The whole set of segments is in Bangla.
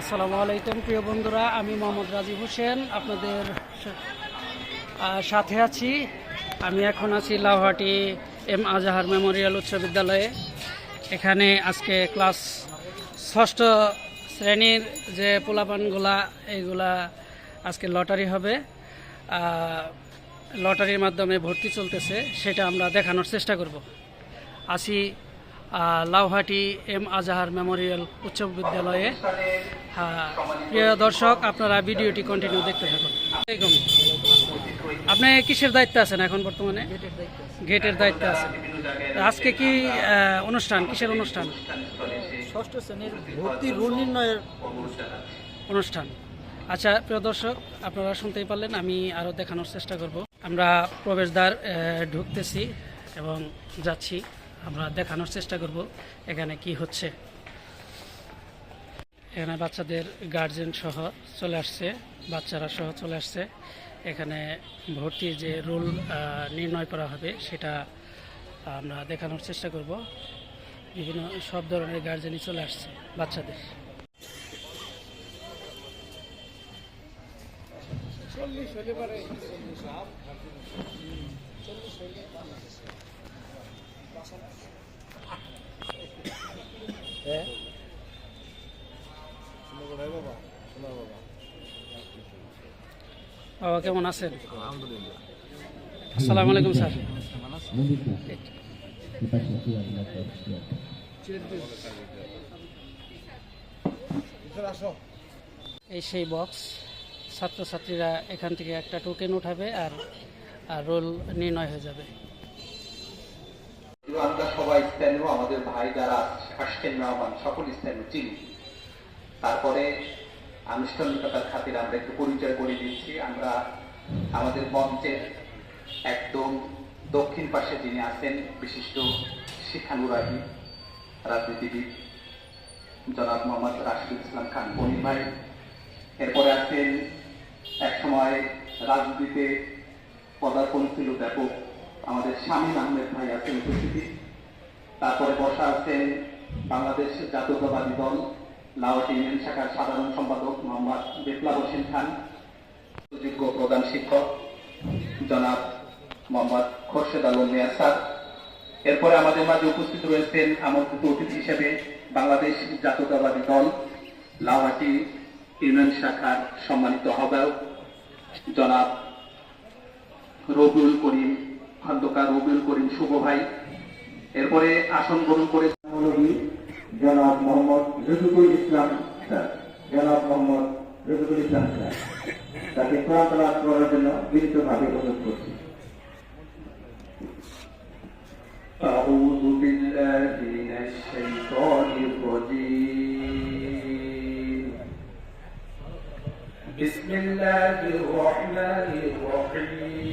আসসালামু আলাইকুম, প্রিয় বন্ধুরা, আমি মোহাম্মদ রাজীব হোসেন, আপনাদের সাথে আছি। আমি এখন আছি লাউহাটি এম আজাহার মেমোরিয়াল উচ্চ বিদ্যালয়ে। এখানে আজকে ক্লাস ষষ্ঠ শ্রেণির যে পোলাপানগুলা, এইগুলা আজকে লটারি হবে। লটারির মাধ্যমে ভর্তি চলতেছে, সেটা আমরা দেখানোর চেষ্টা করব। আসি লাউহাটি এম আজাহার মেমোরিয়াল উচ্চ বিদ্যালয়ে। প্রিয় দর্শক আপনারা ভিডিওটি কন্টিনিউ দেখতে থাকুন। আপনি কিসের দায়িত্বে আছেন এখন বর্তমানে? গেটের দায়িত্বে আছেন। আজকে কি অনুষ্ঠান? কিসের অনুষ্ঠান? ষষ্ঠ শ্রেণির ভর্তি রুল নির্ণয়ের অনুষ্ঠান। আচ্ছা প্রিয় দর্শক আপনারা শুনতেই পারলেন আমি আরও দেখানোর চেষ্টা করব। আমরা প্রবেশদ্বার ঢুকতেছি এবং যাচ্ছি। আমরা দেখানোর চেষ্টা করব এখানে কি হচ্ছে। এখানে বাচ্চাদের গার্জেন সহ চলে আসছে, বাচ্চারা সহ চলে আসছে। এখানে ভর্তি যে রুল নির্ণয় করা হবে সেটা আমরা দেখানোর চেষ্টা করব। বিভিন্ন সব ধরনের গার্জেনই চলে আসছে বাচ্চাদের। বাবা, কেমন আছেন? আসসালামু আলাইকুম, স্যার। এই সেই বক্স ছাত্রছাত্রীরা এখান থেকে একটা টোকেন উঠাবে আর আর রোল নির্ণয় হয়ে যাবে। আমরা সবাই স্থানীয় আমাদের ভাই যারা আসছেন না সকল স্থানীয় চিনি। তারপরে আনুষ্ঠানিকতার খাতিরে আমরা একটু পরিচয় করে দিচ্ছি। আমরা আমাদের মঞ্চের একদম দক্ষিণ পাশে যিনি আছেন, বিশিষ্ট শিক্ষানুরাগী, রাজনীতিবিদ জনাব মোহাম্মদ রাশিদুল ইসলাম খান বনি ভাই। এরপরে আছেন একসময় রাজনীতিতে পদার্পণ ছিল ব্যাপক। আমাদের শামীম আহমেদ ভাই আছেন উপস্থিতি। তারপরে বসা আছেন বাংলাদেশ জাতীয়তাবাদী দল লাওয়াটি ইউনিয়ন শাখার সাধারণ সম্পাদক মোহাম্মদ বিপ্লব হোসেন খান সুযোগ্য প্রধান শিক্ষক জনাব মোহাম্মদ খোরশেদ আলম মিয়া স্যার। এরপরে আমাদের মাঝে উপস্থিত রয়েছেন আমন্ত্রিত অতিথি হিসেবে বাংলাদেশ জাতীয়তাবাদী দল লাওয়াটি ইউনিয়ন শাখার সম্মানিত আহ্বায়ক জনাব রবিউল করিম খন্দকার, রবিউল করিম শুভ ভাই। এরপরে আসন গ্রহণ করে জনাব মোহাম্মদ রফিকুল ইসলাম স্যার জনাব মোহাম্মদ রফিকুল ইসলাম স্যার তাকে কোরআন লাভ করার জন্য বিনীতভাবে অনুরোধ করছি أعوذ بالله من الشيطان الرجيم بسم الله الرحمن الرحيم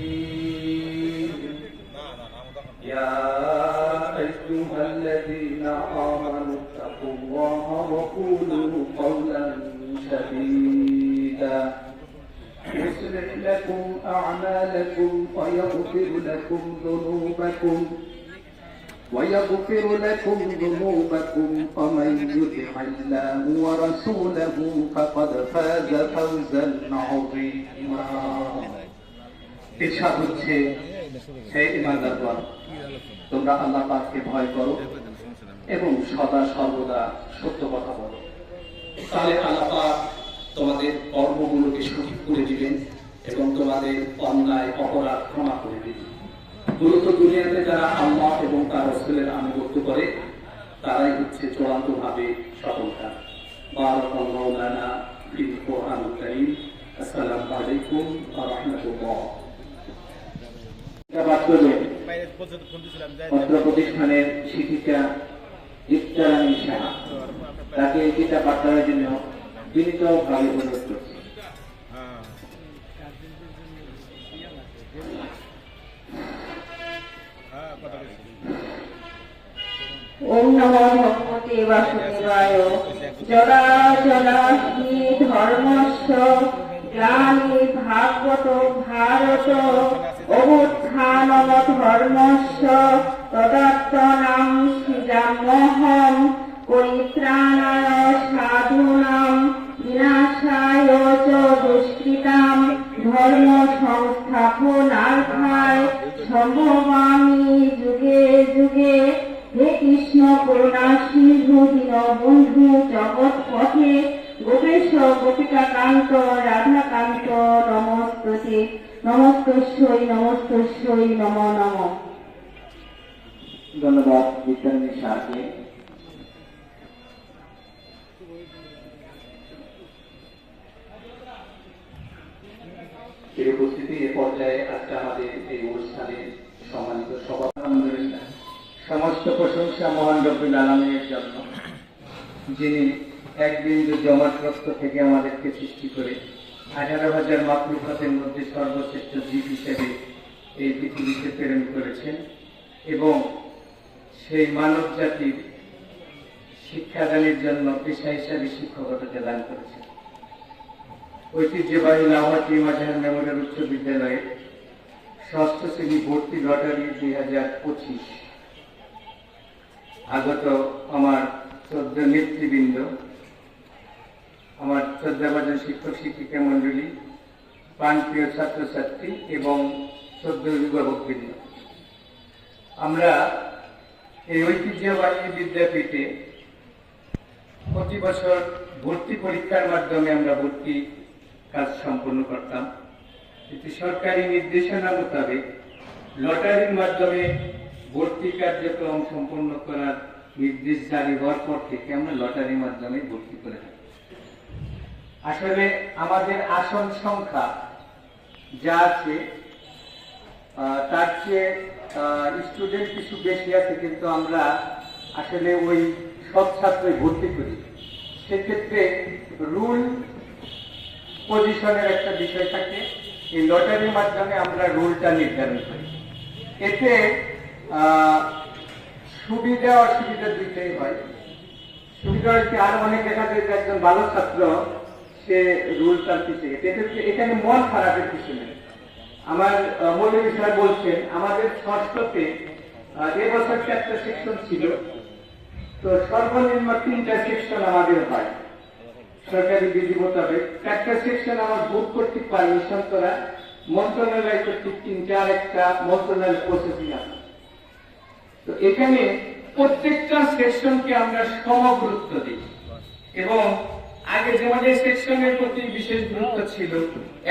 ويغفر لكم ذنوبكم ويغفر لكم ذنوبكم ومن يطع الله ورسوله فقد فاز فوزا عظيما ইরশাদ হচ্ছে হে ইমানদারগণ তোমরা আল্লাহ পাককে ভয় করো এবং সদা সর্বদা সত্য কথা বলো তাহলে আল্লাহ পাক তোমাদের কর্মগুলোকে সঠিক করে দিবেন এবং তোমাদের অন্যায়, অপরাধ ক্ষমা করে দিবেন মূলত দুনিয়াতে যারা আল্লাহ এবং তার রসুলের আনুগত্য করে, তারাই হচ্ছে চূড়ান্ত ভাবে সফলতা কোরআনিল কারীম। আসসালামু আলাইকুম ওয়া রাহমাতুল্লাহ। শিক্ষাবাদ করবেন অত্র প্রতিষ্ঠানের শিক্ষিকা ইফতারানী সাহা। তাকে এই কিতাব পাঠ করার জন্য বিনীতভাবে অনুরোধ করছি। ওম নমো ভগবতে বাসুদেবায়। জলাচলাস্মি ধর্মস্য গ্লানি ভাগবত ভারত অবুত্থানম ধর্মস্য তদাত্তনাম সৃজামহম পরিত্রাণায় সাধুনাম ধর্ম সংস্থাপনার ভাই সম্ভবামী যুগে যুগে হে কৃষ্ণ করুণা সিন্ধু দীন বন্ধু জগৎ পথে গোপেশ গোপিকাকান্ত রাধাকান্ত নমস্ততে। নমস্তস্যই নমস্তস্যই নম নম। ধন্যবাদ বিদ্যারানী শাহকে উপস্থিতি এ পর্যায়ে আজকে আমাদের এই অনুষ্ঠানে সম্মানিত সভা সমস্ত প্রশংসা মহান রব্বুল আলমের জন্য। যিনি এক জমাট রক্ত থেকে আমাদেরকে সৃষ্টি করে আঠারো হাজার মাতৃভাতের মধ্যে সর্বশ্রেষ্ঠ জীব হিসেবে এই পৃথিবীতে প্রেরণ করেছেন এবং সেই মানব জাতির শিক্ষাদানের জন্য পেশা হিসাবে শিক্ষকতাকে দান করেছেন। ঐতিহ্যবাহী লাহাটি মাঝার মেমোরিয়াল উচ্চ বিদ্যালয়ে ষষ্ঠ শ্রেণি ভর্তি লটারি দুই হাজার পঁচিশ। আগত আমার শ্রদ্ধ নেতৃবৃন্দ, আমার শ্রদ্ধাভাজন শিক্ষক শিক্ষিকা মণ্ডলী, প্রাণপ্রিয় ছাত্রছাত্রী এবং শ্রদ্ধ অভিভাবকবৃন্দ। আমরা এই ঐতিহ্যবাহী বিদ্যাপীঠে প্রতি বছর ভর্তি পরীক্ষার মাধ্যমে আমরা ভর্তি কাজ সম্পন্ন করতাম। কিন্তু সরকারি নির্দেশনা মোতাবেক লটারির মাধ্যমে ভর্তি কার্যক্রম সম্পন্ন করার নির্দেশ জারি হওয়ার পর থেকে আমরা লটারির মাধ্যমে ভর্তি করে থাকি। আসলে আমাদের আসন সংখ্যা যা আছে তার চেয়ে স্টুডেন্ট কিছু বেশি আছে কিন্তু আমরা আসলে ওই সব ছাত্রই ভর্তি করি। সেক্ষেত্রে রুল পজিশনের একটা বিষয় থাকে এই লটারির মাধ্যমে আমরা রুলটা নির্ধারণ করি। এতে সুবিধা অসুবিধা দুইটাই হয়। সুবিধা হচ্ছে আর অনেক দেখা যায় যে একজন ভালো ছাত্র সে রুল তার পিছিয়ে গেছে। এখানে মন খারাপের কিছু নেই। আমার মৌলিক বিষয় বলছেন আমাদের ষষ্ঠতে আহ, এবছর একটা সেকশন ছিল। তো সর্বনিম্ন তিনটা সেকশন আমাদের হয়। সরকারি বিধি মোতাবেক একটা সেকশন আমার বুক কর্তৃক পারমিশন করা, মন্ত্রণালয় কর্তৃক তিনটা আর একটা মন্ত্রণালয় প্রসেসিং আছে। তো এখানে প্রত্যেকটা সেকশনকে আমরা সম গুরুত্ব দিই। এবং আগে যেমন এই সেকশনের প্রতি বিশেষ গুরুত্ব ছিল,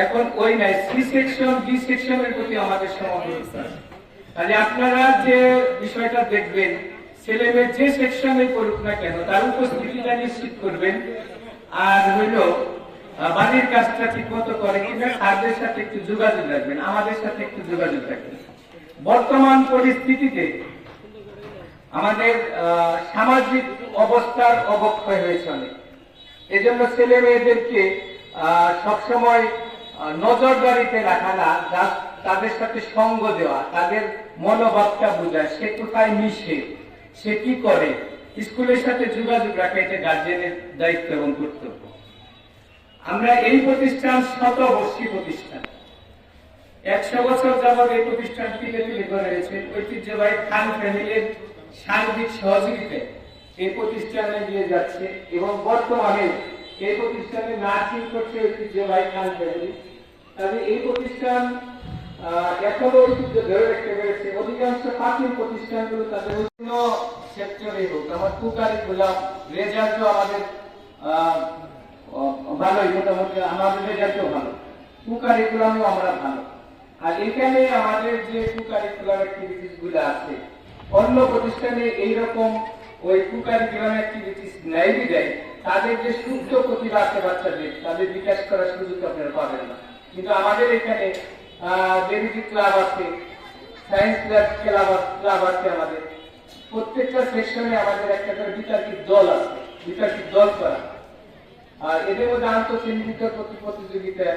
এখন ওই নাই। সি সেকশন বি সেকশনের প্রতি আমাদের সম গুরুত্ব আছে। তাহলে আপনারা যে বিষয়টা দেখবেন ছেলে মেয়ে যে সেকশনে করুক না কেন, তার উপস্থিতিটা নিশ্চিত করবেন আর হইল বাড়ির কাজটা ঠিক মতো করে কিনা তাদের সাথে একটু যোগাযোগ রাখবেন, আমাদের সাথে একটু যোগাযোগ রাখবেন। বর্তমান পরিস্থিতিতে আমাদের সামাজিক অবস্থার অবক্ষয় হয়েছে অনেক। এজন্য ছেলে মেয়েদেরকে সবসময় নজরদারিতে রাখা না তাদের সাথে সঙ্গ দেওয়া, তাদের মনোভাবটা বোঝা, সে কোথায় মিশে, সে কি করে স্কুলের সাথে যোগাযোগ রাখা এটা গার্জেনের দায়িত্ব এবং কর্তব্য। আমরা এই প্রতিষ্ঠান শতবর্ষী প্রতিষ্ঠান। একশো বছর যাবৎ এই প্রতিষ্ঠান টিকে তুলে করে রয়েছে। ঐতিহ্যবাহী খান ফ্যামিলির সার্বিক সহযোগিতায় এই প্রতিষ্ঠানে দিয়ে যাচ্ছে এবং বর্তমানে এই প্রতিষ্ঠানে নার্সিং করছে ঐতিহ্যবাহী খান ফ্যামিলি। তবে এই প্রতিষ্ঠান এখনও ঐতিহ্য ধরে রাখতে পেরেছে। অধিকাংশ প্রাচীন প্রতিষ্ঠানগুলো তাদের অন্য সেক্টরে হোক, আমার কুকারিকুলাম রেজাল্টও আমাদের ভালোই, মোটামুটি আমাদের রেজাল্টও ভালো। কুকারিকুলামেও আমরা ভালো। আর এখানে আমাদের যে কুকারিকুলাম অ্যাক্টিভিটিসগুলো আছে, অন্য প্রতিষ্ঠানে এইরকম ওই কুকারিকুলাম অ্যাক্টিভিটিস নাই দেয়, তাদের যে সুপ্ত প্রতিভা আছে বাচ্চাদের, তাদের বিকাশ করার সুযোগ আপনারা পাবেন না। কিন্তু আমাদের এখানে ক্লাব আছে সায়েন্স ক্লাব ক্লাব আছে আমাদের। প্রত্যেকটা সেকশনে আমাদের একটা করে বিতর্কিত দল আছে বিতর্কিত দল করা। আর এদের মধ্যে আন্তঃকেন্দ্রিত প্রতি প্রতিযোগিতা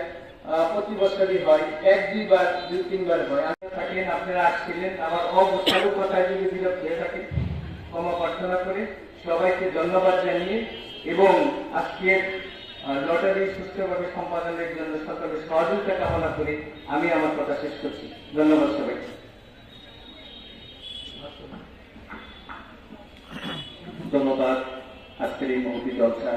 প্রতি বছরই হয়, এক, দুইবার দুই তিনবার হয়। আপনারা থাকেন, আপনারা আসছিলেন, আমার অবসর কথায় যদি বিরোধ হয়ে থাকে। ক্ষমা প্রার্থনা করে সবাইকে ধন্যবাদ জানিয়ে এবং আজকের লটারি সুস্থভাবে সম্পাদনের জন্য সকলের সহযোগিতা কামনা করে আমি আমার কথা শেষ করছি। ধন্যবাদ সবাইকে। ধন্যবাদ আজকের এই মহতি জলসা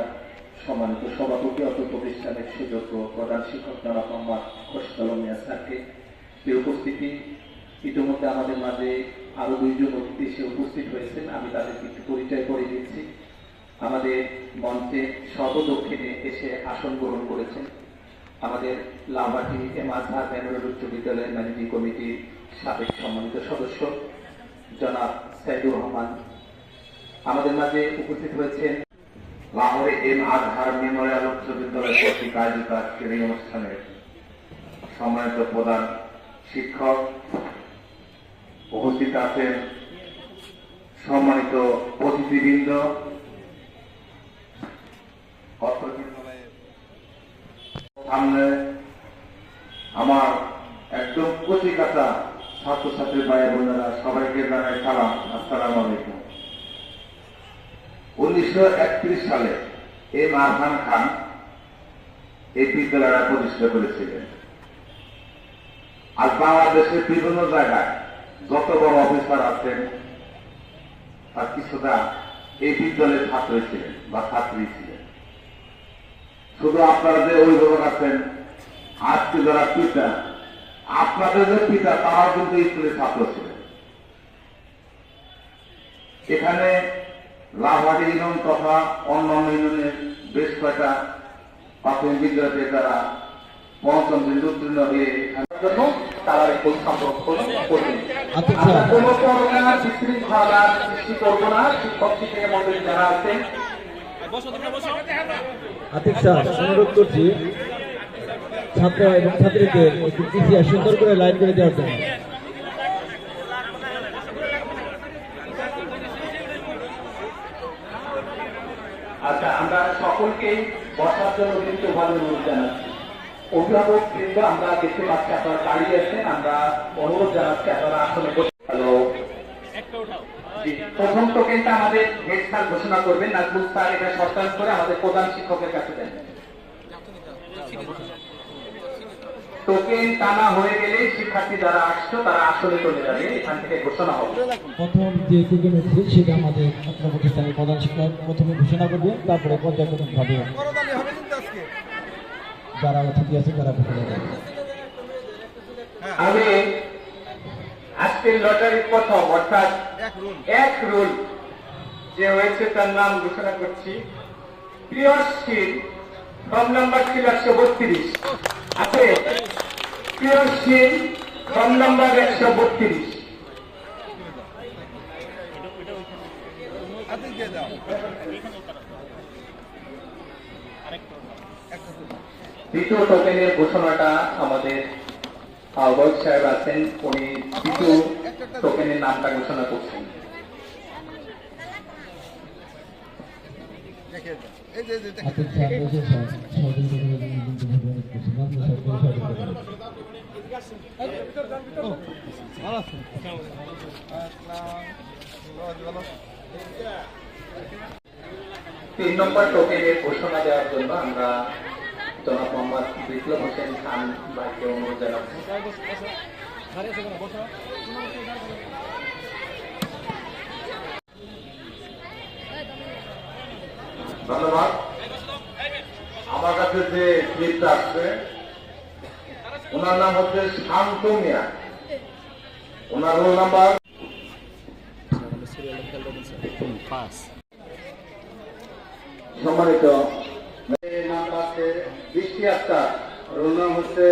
সম্মানিত সভাপতি অত প্রতিষ্ঠানের সুযোগ্য প্রধান শিক্ষক জনাব মোহাম্মদ খোশকালম মিয়া স্যারকে। এই উপস্থিতি ইতিমধ্যে আমাদের মাঝে আরও দুইজন অতিথি এসে উপস্থিত হয়েছেন। আমি তাদেরকে একটু পরিচয় করে দিচ্ছি। আমাদের মঞ্চের সর্বদক্ষিণে এসে আসন গ্রহণ করেছেন আমাদের লাভাটি এম আজহার মেমোরিয়াল উচ্চ বিদ্যালয়ের ম্যানেজিং কমিটির সাবেক সম্মানিত সদস্য জনাব সাইদুর রহমান আমাদের মাঝে উপস্থিত হয়েছেন লাহোরে এম আজহার মেমোরিয়াল উচ্চ বিদ্যালয় কর্তৃক এই অনুষ্ঠানে সম্মানিত প্রধান শিক্ষক উপস্থিত আছেন সম্মানিত অতিথিবৃন্দ সামনে আমার একদম কচি কাটা ছাত্রছাত্রী ভাই বোনেরা সবাইকে জানাই সালাম। আসসালামু আলাইকুম। উনিশশো একত্রিশ সালে এম আরহান খান এই বিদ্যালয়টা প্রতিষ্ঠা করেছিলেন। আর বাংলাদেশের বিভিন্ন জায়গায় যত বড় অফিসার আছেন, তার কিছুটা এই বিদ্যালয়ের ছাত্র ছিলেন বা ছাত্রী ছিলেন। শুধু আপনারা যে অভিভাবক আছেন, আজকে যারা পিতা, আপনাদের যে পিতা, তারাও কিন্তু স্কুলের ছাত্র ছিলেন। এখানে লাভহাটি ইউনিয়ন তথা অন্যান্য ইউনিয়নের বেশ কয়েকটা প্রাথমিক বিদ্যালয়ে তারা পঞ্চম শ্রেণি উত্তীর্ণ হয়ে তার জন্য তারা রেকর্ড সংরক্ষণ করবেন। আচ্ছা, আমরা কোনো ধরনের বিশৃঙ্খলা সৃষ্টি করব না শিক্ষক শিক্ষিকা মন্ডলী যারা আছেন। আতিক স্যার অনুরোধ করছি ছাত্র এবং ছাত্রীদের সুন্দর করে লাইন করে দেওয়ার জন্য। আচ্ছা আমরা সকলকেই বসার জন্য কিন্তু ভালো অনুরোধ জানাচ্ছি। অভিভাবক বৃন্দ আমরা দেখতে পাচ্ছি আপনারা দাঁড়িয়ে আছেন আমরা অনুরোধ জানাচ্ছি আপনারা আসলে হ্যালো। প্রথম তো কিন্তু আমাদের হেড স্যার ঘোষণা করবেন নাজমুল স্যার এটা সরকার করে আমাদের প্রধান শিক্ষকের কাছে দেন। টোকেন টানা হয়ে গেলে শিক্ষার্থী যারা আসছো তারা আসলে চলে যাবে। এখান থেকে ঘোষণা হবে। প্রথম যে টিকে উঠছে সেটা আমাদের ছাত্র প্রতিষ্ঠানের প্রধান শিক্ষক প্রথমে ঘোষণা করবে তারপরে পর্যায়ক্রমিক ভাবে যারা অতিথি আছে তারা ঘোষণা করবে আমি আজকের লটারির প্রথম অর্থাৎ এক রুল। যে হয়েছে তার নাম ঘোষণা করছি। প্রিয়শীল ফর্ম নাম্বার ছিল একশো বত্রিশ। আছে প্রিয়শীল ফর্ম নাম্বার একশো দ্বিতীয় টোকেনের ঘোষণাটা আমাদের আহ্বায়ক সাহেব আছেন, উনি দ্বিতীয় টোকেনের নামটা ঘোষণা করছেন আতিক স্যার রয়েছে স্যার সহযোগিতা করার জন্য কিন্তু ধন্যবাদ করছি নাজমুল স্যারকে সহযোগিতা করার জন্য। তিন নম্বর টোকেনের ঘোষণা দেওয়ার জন্য আমরা জনাব মোহাম্মদ বিপ্লব হোসেন খান ভাইকে অনুরোধ জানাচ্ছি ধন্যবাদ। আমার কাছে যে ক্লিপটা আসছে ওনার নাম হচ্ছে শান্ত মিয়া। ওনার রোল নাম্বার? সম্মানিত নাম আছে বৃষ্টি আক্তার। রোল নাম হচ্ছে,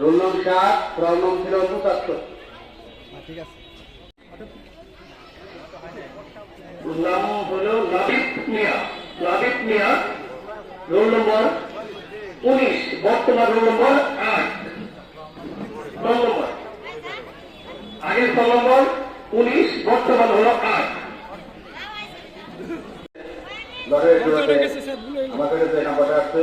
রোল নাম সাত রোল নাম ছিল পঁচাত্তর নাম হলো লাবিব হলো লাবিব মিয়া। রোল নম্বর উনিশ, বর্তমান রোল নম্বর আট। নম্বর আগের রোল নম্বর উনিশ, বর্তমান হলো আট। আমাদের যে নাম্বারটা আছে